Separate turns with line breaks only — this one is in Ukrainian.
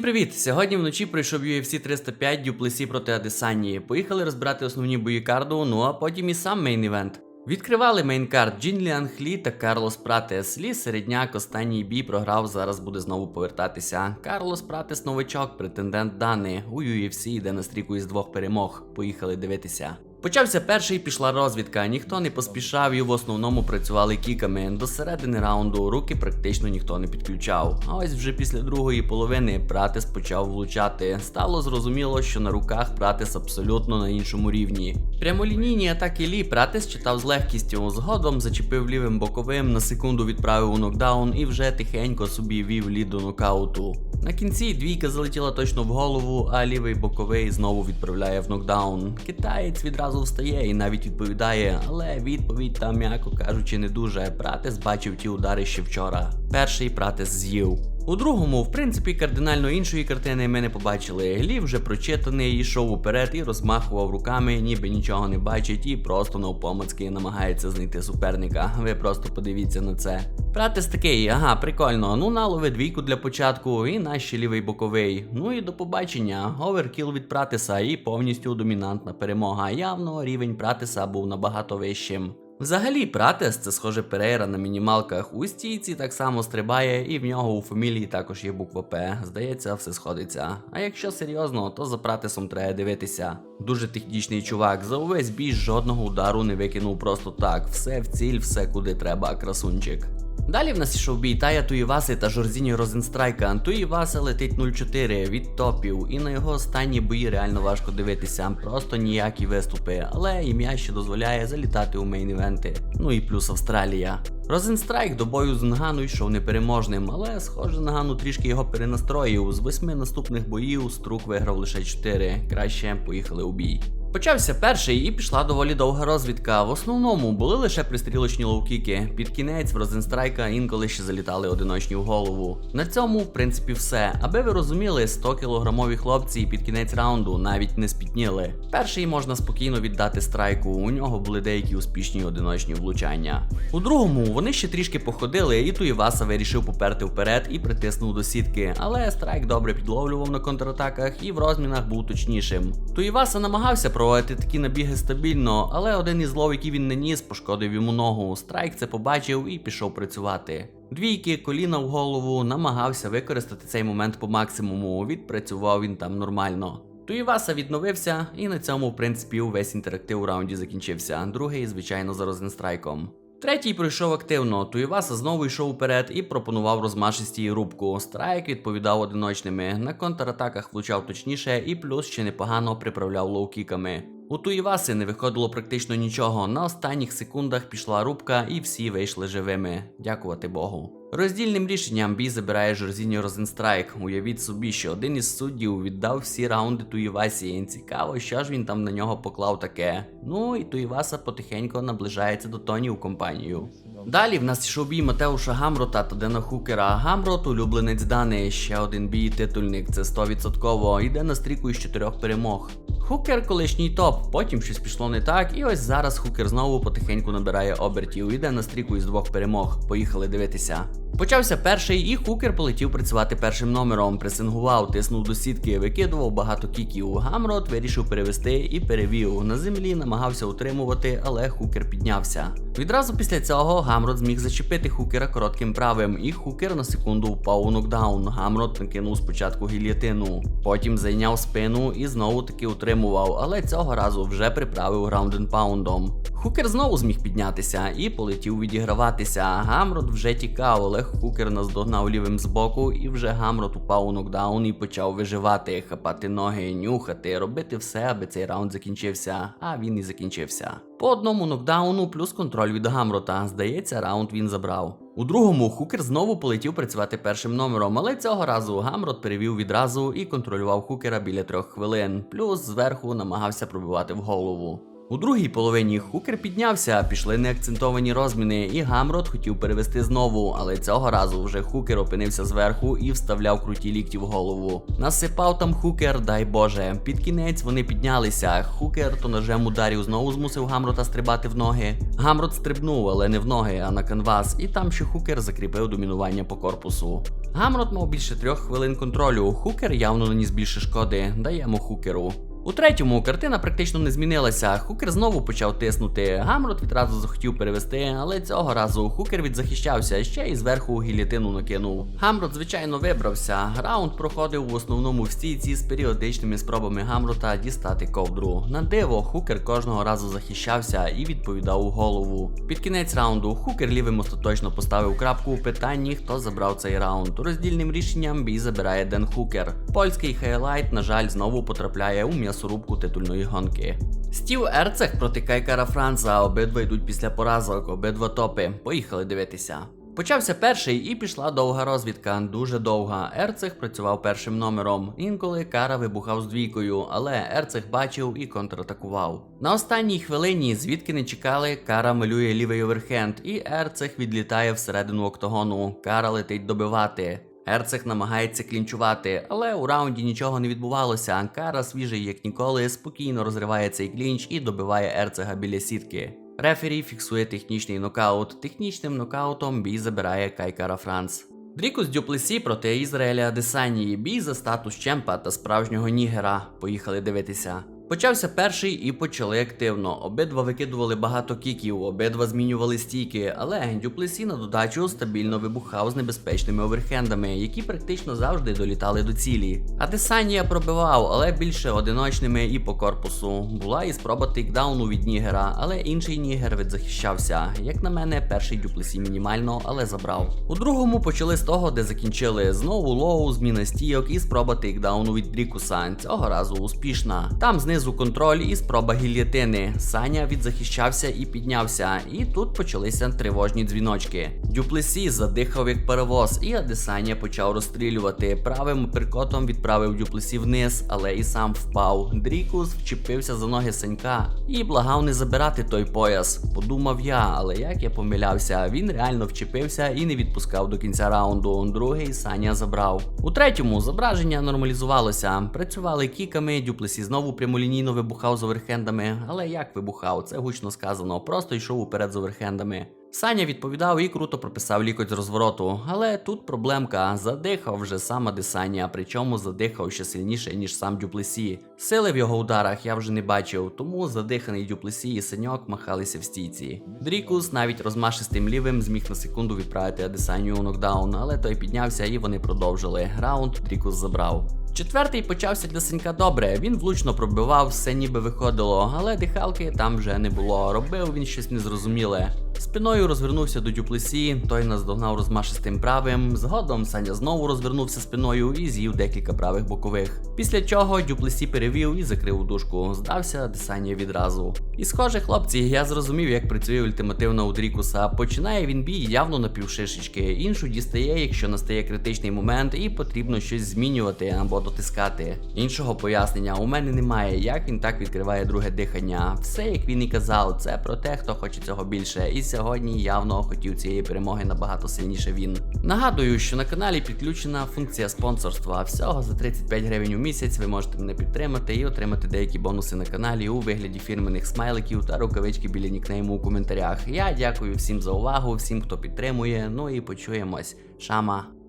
Привіт! Сьогодні вночі пройшов UFC 305 Дюплесі проти Адесанії. Поїхали розбирати основні бої карду, ну а потім і сам мейн івент. Відкривали мейнкард Джін Ліан Хлі та Карлос Пратес. Лі середняк останній бій програв, зараз буде знову повертатися. Карлос Пратес новичок, претендент Дани. У UFC йде на стріку із двох перемог. Поїхали дивитися. Почався перший, пішла розвідка. Ніхто не поспішав і в основному працювали кіками. До середини раунду руки практично ніхто не підключав. А ось вже після другої половини Пратес почав влучати. Стало зрозуміло, що на руках Пратес абсолютно на іншому рівні. Прямолінійні атаки Лі Пратес читав з легкістю. Згодом зачепив лівим боковим, на секунду відправив у нокдаун і вже тихенько собі вів Лі до нокауту. На кінці двійка залетіла точно в голову, а лівий боковий знову відправляє в нокдаун. Китаєць відразу встає і навіть відповідає, але відповідь там, м'яко кажучи, не дуже. Пратес бачив ті удари ще вчора. Перший Пратес з'їв. У другому, в принципі, кардинально іншої картини ми не побачили. Глів вже прочитаний, йшов уперед і розмахував руками, ніби нічого не бачить, і просто навпомацьки намагається знайти суперника. Ви просто подивіться на це. Пратес такий, ага, прикольно. Ну налови двійку для початку, і наш ще лівий боковий. Ну і до побачення. Оверкіл від Пратеса і повністю домінантна перемога. Явно рівень Пратеса був набагато вищим. Взагалі, Пратес це схоже Перейра на мінімалках. У стійці так само стрибає, і в нього у фамілії також є буква П. Здається, все сходиться. А якщо серйозно, то за Пратесом треба дивитися. Дуже технічний чувак, за увесь бій жодного удару не викинув просто так. Все в ціль, все куди треба, красунчик. Далі в нас ішов бій Тая Туїваси та Жорзіні Розенстрайка. Туїваса летить 0-4 від топів, і на його останні бої реально важко дивитися. Просто ніякі виступи, але ім'я ще дозволяє залітати у мейн-івенти. Ну і плюс Австралія. Розенстрайк до бою з Нгану йшов непереможним, але схоже Нгану трішки його перенастроїв. З восьми наступних боїв Струк виграв лише 4. Краще поїхали у бій. Почався перший і пішла доволі довга розвідка. В основному були лише пристрілочні лоукіки. Під кінець в Розенстрайка інколи ще залітали одиночні в голову. На цьому, в принципі, все. Аби ви розуміли, 100 кілограмові хлопці під кінець раунду навіть не спітніли. Перший можна спокійно віддати страйку. У нього були деякі успішні одиночні влучання. У другому вони ще трішки походили, і Туєваса вирішив поперти вперед і притиснув до сітки. Але страйк добре підловлював на контратаках і в розмінах був точнішим. Туєваса намагався проводити такі набіги стабільно, але один із лов, який він не ніс, пошкодив йому ногу. Страйк це побачив і пішов працювати. Двійки, коліна в голову, намагався використати цей момент по максимуму. Відпрацював він там нормально. Туїваса відновився, і на цьому, в принципі, увесь інтерактив у раунді закінчився. Другий, звичайно, за розенстрайком. Третій пройшов активно. Туєваса знову йшов вперед і пропонував розмашисті рубку. Страйк відповідав одиночними. На контратаках влучав точніше і плюс ще непогано приправляв лоукіками. У Туєваси не виходило практично нічого. На останніх секундах пішла рубка і всі вийшли живими. Дякувати Богу. Роздільним рішенням бій забирає Жорзіньо Розенстрайк. Уявіть собі, що один із суддів віддав всі раунди Туєвасі. Цікаво, що ж він там на нього поклав таке. Ну і Туєваса потихеньку наближається до Тоні у компанію. Далі в нас йшов бій Матеуша Гамрота та Дена Хукера. Гамрот улюбленець Дани. Ще один бій титульник, це 100%. Йде на стріку із чотирьох перемог. Хукер колишній топ, потім щось пішло не так, і ось зараз Хукер знову потихеньку набирає обертів. Іде на стріку із двох перемог. Поїхали дивитися. Почався перший, і Хукер полетів працювати першим номером, пресингував, тиснув до сітки, викидував багато кіків. Гамрот вирішив перевести і перевів. На землі намагався утримувати, але Хукер піднявся. Відразу після цього Гамрот зміг зачепити Хукера коротким правим, і Хукер на секунду впав у нокдаун. Гамрот накинув спочатку гільятину, потім зайняв спину і знову таки утримував, але цього разу вже приправив граунденпаундом. Хукер знову зміг піднятися і полетів відіграватися. Гамрот вже тікав, але Хукер наздогнав лівим збоку, і вже Гамрот упав у нокдаун і почав виживати, хапати ноги, нюхати, робити все, аби цей раунд закінчився. А він і закінчився. По одному нокдауну плюс контроль від Гамрота. Здається, раунд він забрав. У другому Хукер знову полетів працювати першим номером, але цього разу Гамрот перевів відразу і контролював Хукера біля трьох хвилин. Плюс зверху намагався пробивати в голову. У другій половині хукер піднявся, пішли неакцентовані розміни, і Гамрот хотів перевести знову, але цього разу вже хукер опинився зверху і вставляв круті лікті в голову. Насипав там хукер, дай Боже. Під кінець вони піднялися. Хукер то ножем ударів знову змусив Гамрота стрибати в ноги. Гамрот стрибнув, але не в ноги, а на канвас, і там ще хукер закріпив домінування по корпусу. Гамрот мав більше трьох хвилин контролю. Хукер явно наніс більше шкоди. Даємо хукеру. У третьому картина практично не змінилася. Хукер знову почав тиснути. Гамрот відразу захотів перевести, але цього разу Хукер відзахищався ще й зверху гілітину накинув. Гамрот, звичайно, вибрався. Раунд проходив в основному в стійці з періодичними спробами Гамрота дістати ковдру. На диво, Хукер кожного разу захищався і відповідав у голову. Під кінець раунду Хукер лівим остаточно поставив крапку у питанні, хто забрав цей раунд. Роздільним рішенням бій забирає Ден Хукер. Польський хайлайт, на жаль, знову потрапляє у м'ясорубку титульної гонки. Стів Ерцех проти Кайкара Франца. Обидва йдуть після поразок, обидва топи. Поїхали дивитися. Почався перший і пішла довга розвідка, дуже довга. Ерцех працював першим номером. Інколи Кара вибухав з двійкою, але Ерцех бачив і контратакував. На останній хвилині, звідки не чекали, Кара малює лівий оверхенд, і Ерцех відлітає всередину октагону. Кара летить добивати. Ерцех намагається клінчувати, але у раунді нічого не відбувалося. Кара, свіжий як ніколи, спокійно розриває цей клінч і добиває Ерцега біля сітки. Рефері фіксує технічний нокаут. Технічним нокаутом бій забирає Кайкара Франц. Дрікус Дюплесі проти Ізраїля Адесанії. Бій за статус чемпа та справжнього нігера. Поїхали дивитися. Почався перший і почали активно. Обидва викидували багато кіків, обидва змінювали стійки, але Дюплесі на додачу стабільно вибухав з небезпечними оверхендами, які практично завжди долітали до цілі. Адесанія пробивав, але більше одиночними і по корпусу. Була і спроба тейкдауну від Нігера, але інший Нігер відзахищався. Як на мене, перший Дюплесі мінімально, але забрав. У другому почали з того, де закінчили. Знову лоу, зміна стійок і спроба тейкдауну від Дрікуса. Цього разу успішна. Там знизу контроль і спроба гільєтини. Саня відзахищався і піднявся. І тут почалися тривожні дзвіночки. Дюплесі задихав як паровоз, і Адесанія почав розстрілювати. Правим перкотом відправив Дюплесі вниз, але і сам впав. Дрікус вчепився за ноги Санька і благав не забирати той пояс. Подумав я, але як я помилявся, він реально вчепився і не відпускав до кінця раунду. Другий Саня забрав. У третьому зображення нормалізувалося. Працювали кіками, Дюплесі знову прямолінійно вибухав з оверхендами. Але як вибухав, це гучно сказано, просто йшов уперед з оверхендами. Саня відповідав і круто прописав лікоть з розвороту, але тут проблемка задихав вже сам Адесанія, причому задихав ще сильніше, ніж сам Дюплесі. Сили в його ударах я вже не бачив, тому задиханий Дюплесі і Саньок махалися в стійці. Дрікус навіть розмашистим лівим зміг на секунду відправити Адесанію у нокдаун, але той піднявся і вони продовжили. Раунд Дрікус забрав. Четвертий почався для Сенька добре. Він влучно пробивав, все ніби виходило, але дихалки там вже не було. Робив він щось незрозуміле. Спиною розвернувся до Дюплесі, той наздогнав розмашистим правим. Згодом Саня знову розвернувся спиною і з'їв декілька правих бокових. Після чого Дюплесі перевів і закрив удушку. Здався Десанія відразу. І схоже, хлопці, я зрозумів, як працює ультимативна у Дрікуса. Починає він бій явно на півшишечки. Іншу дістає, якщо настає критичний момент, і потрібно щось змінювати або дотискати. Іншого пояснення у мене немає, як він так відкриває друге дихання. Все, як він і казав, це про те, хто хоче цього більше. І сьогодні явно хотів цієї перемоги набагато сильніше він. Нагадую, що на каналі підключена функція спонсорства. Всього за 35 гривень у місяць ви можете мене підтримати і отримати деякі бонуси на каналі у вигляді фірменних смайликів та рукавички біля нікнейму у коментарях. Я дякую всім за увагу, всім, хто підтримує. Ну і почуємось. Шама.